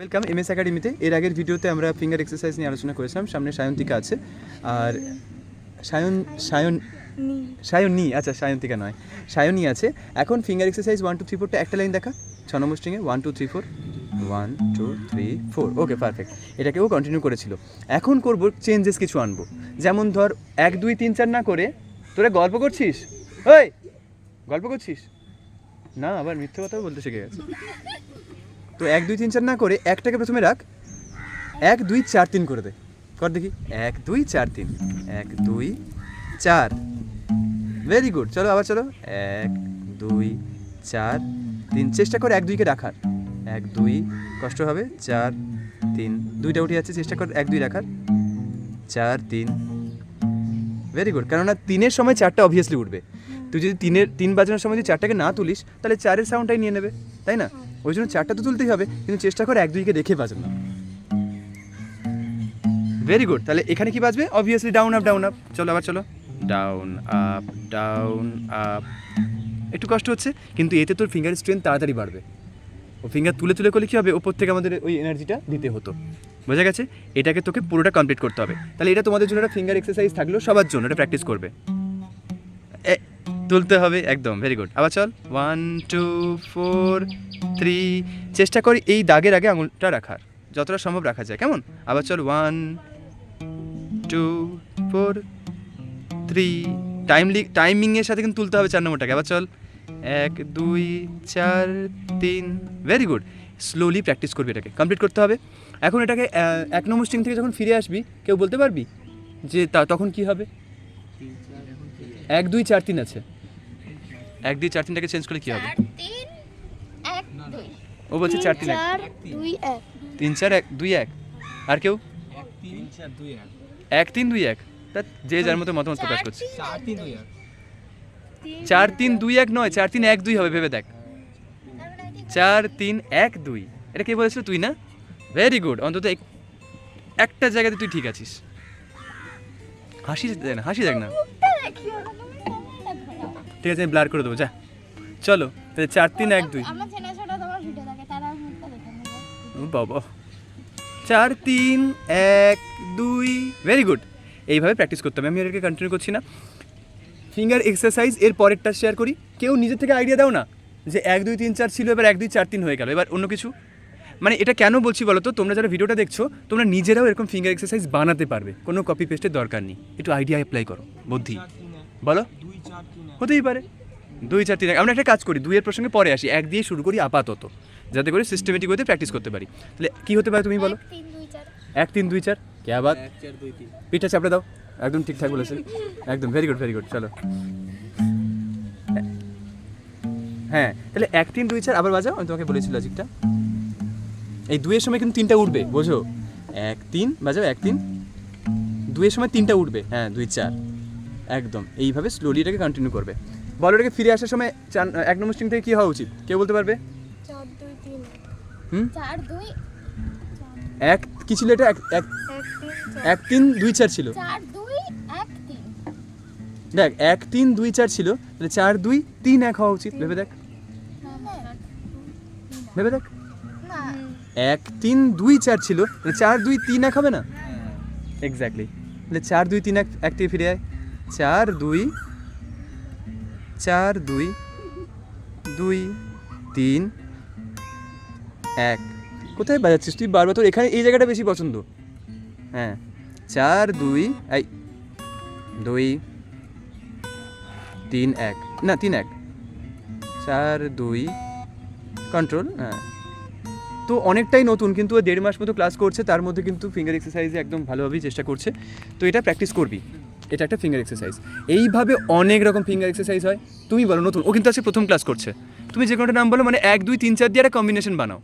Welcome M S একাডেমিতে এর আগের ভিডিওতে আমরা ফিঙ্গার এক্সারসাইজ নিয়ে আলোচনা করেছিলাম, সামনে সায়ন্তিকা আছে। আর সায়ন সায়ন, সায়নী আচ্ছা সায়ন্তিকা নয়, সায়নী আছে। এখন finger exercise one two three ফোরটা একটা লাইন দেখা। ছ নম্বর স্ট্রিংয়ে one two three four one two three four okay perfect এটাকেও কন্টিনিউ করেছিল। এখন করব চেঞ্জেস কিছু আনব। যেমন ধর, এক, দুই, তিন, চার না করে, তোরা গল্প করছিস? ওই গল্প করছিস? না, আবার মিথ্যে কথাও বলতে শিখে গেছে। তো এক, দুই, তিন, চার না করে একটাকে প্রথমে রাখ। এক, দুই, চার, তিন করে দে। কর দেখি। এক, দুই, চার, তিন। এক, দুই, চার। ভেরি গুড চলো আবার চলো। এক, দুই, চার, তিন। চেষ্টা কর এক, দুইকে রাখার। এক, দুই, কষ্ট হবে। চার, তিন। দুইটা উঠে যাচ্ছে। চেষ্টা কর এক, দুই রাখার। চার, তিন। ভেরি গুড কেননা তিনের সময় চারটা অবভিয়াসলি উঠবে। তুই যদি তিনের, তিন বাজানোর সময় যদি চারটাকে না তুলিস, তাহলে চারের সাউন্ডটাই নিয়ে নেবে। তাই না? ওই জন্য চারটা তো তুলতেই হবে কিন্তু চেষ্টা কর এক দুইকে দেখে রেখে না ভেরি গুড তাহলে এখানে কি বাজবে obviously down up down up চলো আবার চলো। ডাউন আপ ডাউন আপ একটু কষ্ট হচ্ছে কিন্তু এতে তোর ফিঙ্গার স্ট্রেংথ তাড়াতাড়ি বাড়বে। ও ফিঙ্গার তুলে তুলে করলে কী হবে? ওপর থেকে আমাদের ওই এনার্জিটা দিতে হতো। বোঝা গেছে? এটাকে তোকে পুরোটা কমপ্লিট করতে হবে। তাহলে এটা তোমাদের জন্য একটা ফিঙ্গার এক্সারসাইজ থাকল সবার জন্য। এটা প্র্যাকটিস করবে। তুলতে হবে একদম ভেরি গুড আবার চল ওয়ান টু ফোর থ্রি চেষ্টা করি এই দাগের আগে আঙুলটা রাখার যতটা সম্ভব রাখা যায় কেমন? আবার চল one two four three timely টাইমিংয়ের সাথে কিন্তু তুলতে হবে চার নম্বরটাকে আবার চল এক দুই চার তিন ভেরি গুড স্লোলি প্র্যাকটিস করবি এটাকে কমপ্লিট করতে হবে। এখন এটাকে এক নম্বর স্ট্রিং থেকে যখন ফিরে আসবি কেউ বলতে পারবি? যে তা তখন কি হবে? এক দুই চার তিন আছে। এক দুই চার তিনটাকে চেঞ্জ করলে কি হবে? তিন এক দুই। ও বলছে চার তিন এক। দুই এক। তিন চার এক দুই এক। আর কেউ? তিন চার দুই এক। এক তিন দুই এক। তা যে যার মতো মতামত প্রকাশ করছে। চার তিন দুই এক। চার তিন দুই এক নয় চার তিন এক দুই হবে ভেবে দেখ। চার তিন এক দুই। এটা কে বলেছিল? তুই না? ভেরি গুড অন্তত এক- একটা জায়গাতে তুই ঠিক আছিস। হাসি দেখ না হাসি দেখ না। ঠিক আছে আমি ব্লার করে দেবো যা। চলো তাহলে চার তিন এক দুই। বাবা। চার তিন এক দুই ভেরি গুড এইভাবে প্র্যাকটিস করতে হবে। আমি এটাকে কন্টিনিউ করছি না। ফিঙ্গার এক্সারসাইজ এর পরেরটা শেয়ার করি। কেউ নিজের থেকে আইডিয়া দাও না যে এক দুই তিন চার ছিল এবার এক দুই চার তিন হয়ে গেল। এবার অন্য কিছু। মানে এটা কেন বলছি বলো তো তোমরা যারা ভিডিওটা দেখছ তোমরা নিজেরাও এরকম ফিঙ্গার এক্সারসাইজ বানাতে পারবে। কোনো কপি পেস্টের দরকার নেই। একটু আইডিয়া অ্যাপ্লাই করো বুদ্ধি। বলো। হতেই পারে। দুই চার তিন এক। আমরা একটা কাজ করি দুইয়ের প্রসঙ্গে পরে আসি। এক দিয়ে শুরু করি আপাতত যাতে করে সিস্টেমেটিক ওয়েতে প্র্যাকটিস করতে পারি। তাহলে কি হতে পারে তুমি বলো? এক তিন দুই চার। এক তিন দুই কে আবার? এক চার দুই তিন। পিঠটা চাপড়ে দাও। একদম ঠিকঠাক বলেছে একদম ভেরি গুড ভেরি গুড চলো। হ্যাঁ তাহলে এক তিন দুই চার আবার বাজাও। আমি তোমাকে বলেছি লজিকটা এই দুইয়ের সময় কিন্তু তিনটা উঠবে বোঝো? এক তিন বাজাও এক তিন। দুইয়ের সময় তিনটা উঠবে। হ্যাঁ দুই চার। একদম। এইভাবে স্লোলি এটাকে কন্টিনিউ করবে। বলো এটাকে ফিরে আসার সময় এক নম্বর স্ট্রিং থেকে কী হওয়া উচিত? কেউ বলতে পারবে? চার দুই তিন। হুম? এক কী ছিল এটা? এক তিন দুই চার ছিল। দেখ এক তিন দুই চার ছিল। তাহলে চার দুই তিন এক হওয়া উচিত। ভেবে দেখ। ভেবে দেখ। এক তিন দুই চার ছিল। তাহলে চার দুই তিন এক হবে না? এক্স্যাক্টলি তাহলে চার দুই তিন এক এক থেকে ফিরে আয়। চার দুই চার দুই দুই, তিন, এক। কোথায় বাজাচ্ছিস? তুই বারবার তোর এখানে এই জায়গাটা বেশি পছন্দ। হ্যাঁ চার দুই, এই, দুই, তিন, এক। না, তিন, এক। চার দুই কন্ট্রোল হ্যাঁ। তো অনেকটাই নতুন, কিন্তু দেড় মাস মতো ক্লাস করছে, তার মধ্যে কিন্তু ফিঙ্গার এক্সারসাইজে একদম ভালোভাবেই চেষ্টা করছে। তো এটা প্র্যাকটিস করবি। এটা একটা ফিঙ্গার এক্সারসাইজ এইভাবে অনেক রকম ফিঙ্গার এক্সারসাইজ হয়। তুমি বলো, নতুন। ও কিন্তু আজকে প্রথম ক্লাস করছে। তুমি যে কোনোটা নাম বলো মানে এক, দুই, তিন, চার দিয়ে একটা কম্বিনেশন বানাও।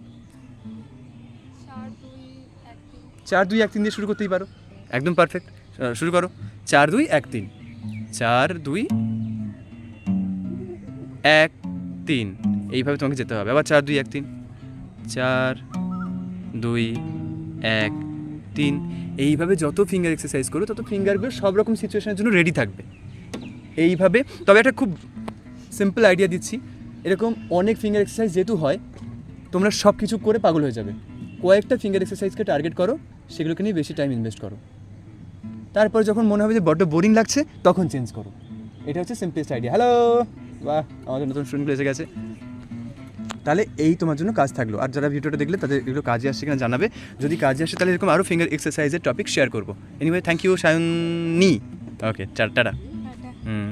চার, দুই, এক, তিন দিয়ে শুরু করতেই পারো। একদম পারফেক্ট শুরু করো। চার, দুই, এক, তিন। চার, দুই, এক, তিন। এইভাবে তোমাকে যেতে হবে। আবার চার, দুই, এক, তিন। চার, দুই, এক তিন এইভাবে যত ফিঙ্গার এক্সারসাইজ করো, তত ফিঙ্গারগুলো সব রকম সিচুয়েশনের জন্য রেডি থাকবে। এইভাবে, তবে একটা খুব সিম্পল আইডিয়া দিচ্ছি। এরকম অনেক ফিঙ্গার এক্সারসাইজ যেহেতু হয়, তোমরা সব কিছু করে পাগল হয়ে যাবে। কয়েকটা ফিঙ্গার এক্সারসাইজকে টার্গেট করো, সেগুলোকে নিয়ে বেশি টাইম ইনভেস্ট করো। তারপর যখন মনে হবে যে বড্ড বোরিং লাগছে, তখন চেঞ্জ করো। এটা হচ্ছে সিম্পলেস্ট আইডিয়া হ্যালো বাহ, আমাদের নতুন স্টুডেন্ট এসে গেছে। তাহলে এই তোমার জন্য কাজ থাকল। আর যারা ভিডিওটা দেখলে তাদের এগুলো কাজে আসছে কিনা জানাবে। যদি কাজে আসে তাহলে এরকম আরও ফিঙ্গার এক্সারসাইজের টপিক শেয়ার করব। Anyway thank you Sayani okay চার টাটা। হুম।